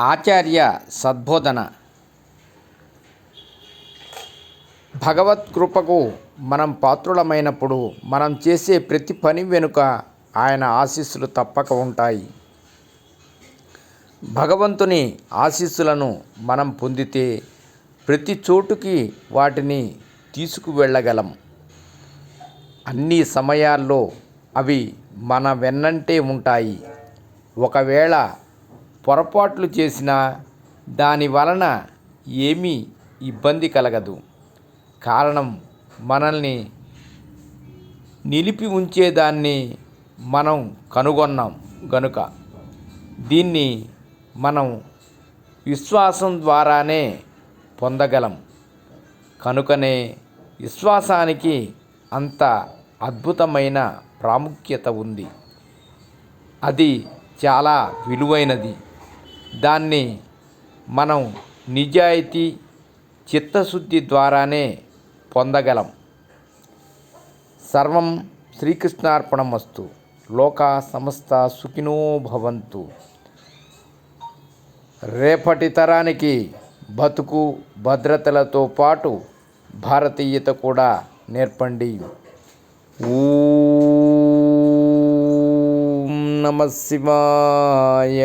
ఆచార్య సద్బోధన. భగవత్ కృపకు మనం పాత్రులమైనప్పుడు మనం చేసే ప్రతి పని వెనుక ఆయన ఆశీస్సులు తప్పక ఉంటాయి. భగవంతుని ఆశీస్సులను మనం పొందితే ప్రతి చోటుకి వాటిని తీసుకువెళ్ళగలం. అన్ని సమయాల్లో అవి మన వెన్నంటే ఉంటాయి. ఒకవేళ పొరపాట్లు చేసినా దాని వలన ఏమీ ఇబ్బంది కలగదు. కారణం మనల్ని నిలిపి ఉంచేదాన్ని మనం కనుగొన్నాం గనుక. దీన్ని మనం విశ్వాసం ద్వారానే పొందగలం. కనుకనే విశ్వాసానికి అంత అద్భుతమైన ప్రాముఖ్యత ఉంది. అది చాలా విలువైనది. దాన్ని మనం నిజాయితీ చిత్తశుద్ధి ద్వారానే పొందగలం. సర్వం శ్రీకృష్ణార్పణమస్తు. లోకా సమస్త సుఖినో భవంతు. రేపటి తరానికి బతుకు భద్రతలతో పాటు భారతీయత కూడా నేర్పండి. ఊ నమ శివాయ.